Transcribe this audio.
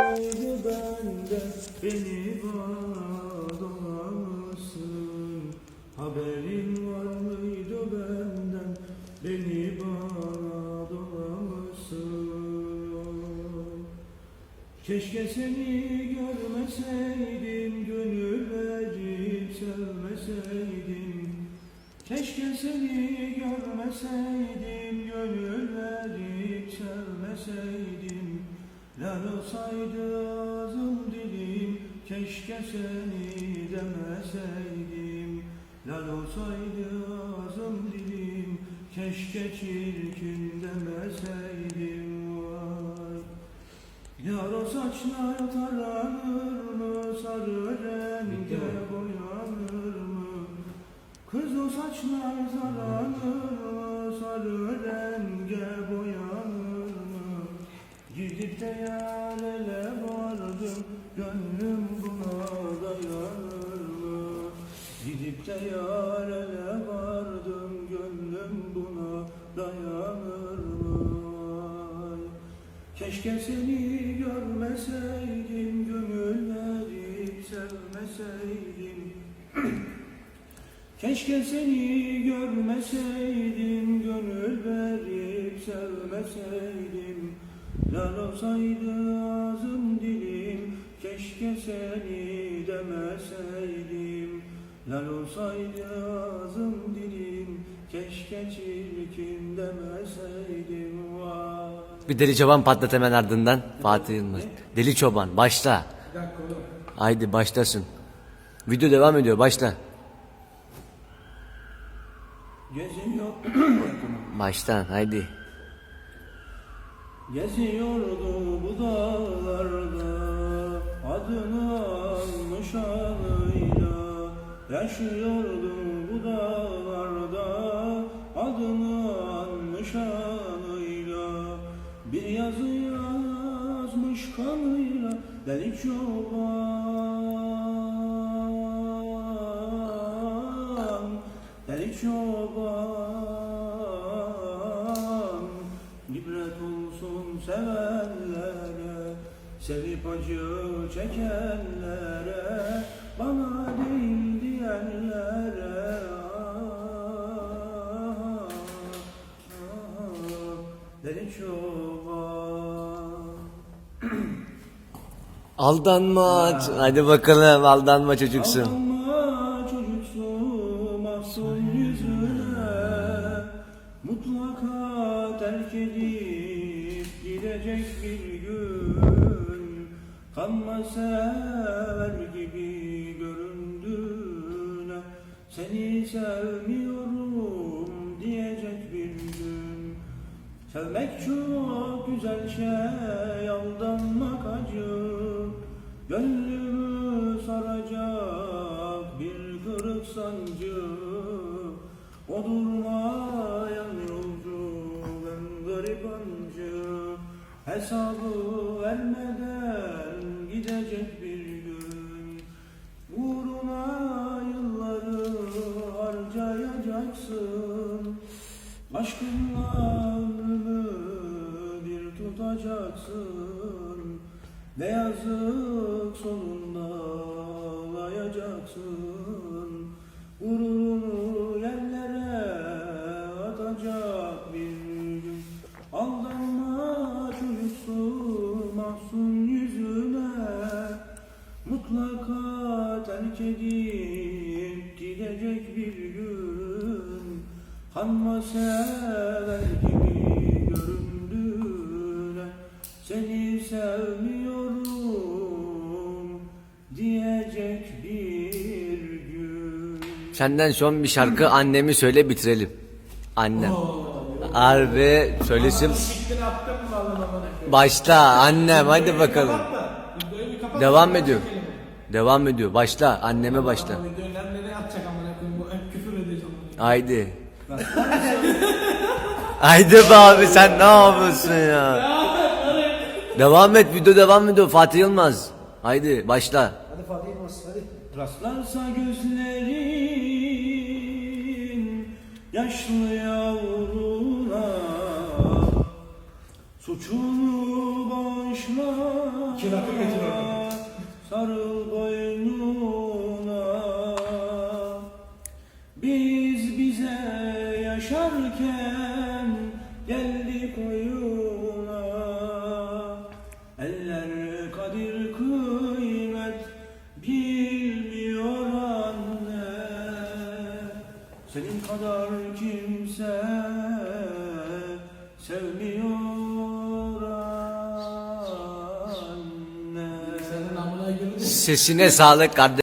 Haydi benden beni bağlamışsın Haberin var mıydı benden? Beni bağlamışsın Keşke seni görmeseydim gönül verip sevmeseydim. Keşke seni görmeseydim gönül verip sevmeseydim Lal olsaydı ağzım dilim keşke seni demeseydim. Lal olsaydı ağzım dilim keşke çirkin demeseydim. Vay. Yar o saçlar taranır mı sarı renge boyanır mı? Kız o saçlar taranır mı sarı renge boyanır Gidip de yar ele vardım gönlüm buna dayanır mı Gidip de yar ele vardım gönlüm buna dayanır mı. Keşke seni görmeseydim Gönül verip sevmeseydim. Keşke seni görmeseydim Gönül verip sevmeseydim Lal olsaydı ağzım dilim Keşke seni demeseydim Lal olsaydı ağzım dilim Keşke çirkin demeseydim Vay Bir deli çoban patlat hemen ardından. Fatih Yılmaz. Deli çoban başla. Bir dakika oğlum. Haydi başlasın. Video devam ediyor başla. Geziyor Baştan haydi. Geziyordu bu dağlarda Adını almış anıyla. Yaşıyordu bu dağlarda Adını almış anıyla. Bir yazı yazmış kanıyla Deli çoban Deli çoban sevenlere Sevip acı çekenlere Bana değil diyenlere ah, ah, Deli çoban Aldanma. Hadi bakalım aldanma çocuksun. Aldanma gidecek bir gün. Kanma sever gibi göründüğüne Seni sevmiyorum diyecek bir gün. Sevmek çok güzel şey, aldanmak acı. Gönlümü saracak bir kırık sancı. O Hesabı vermeden gidecek bir gün. Uğruna yılları harcayacaksın. Aşkınla ömrümü bir tutacaksın. Ne yazık sonunda ağlayacaksın. Gururunu yüzüne Mutlaka terk edip gidecek bir gün Kanma sever gibi göründüğüne Seni sevmiyorum diyecek bir gün Senden son bir şarkı annemi söyle bitirelim. Annem. Harbi söylesin. Başla annem hadi bakalım. Devam ediyor. Devam ediyor. Başla. Anneme başla. Haydi. Haydi be abi sen ne yapıyorsun ya? Devam et video devam ediyor Fatih Yılmaz. Haydi başla. Hadi Fatih Yılmaz hadi. Rastlarsa gözlerin yaşlı yavruna Suçunu bağışla getir. Sarıl boynuna. Biz bize yaşarken Geldik oyuna Eller kadir kıymet Bilmiyor anne. Senin kadar kimse Sevmiyor anne. Sesine sağlık kardeşim.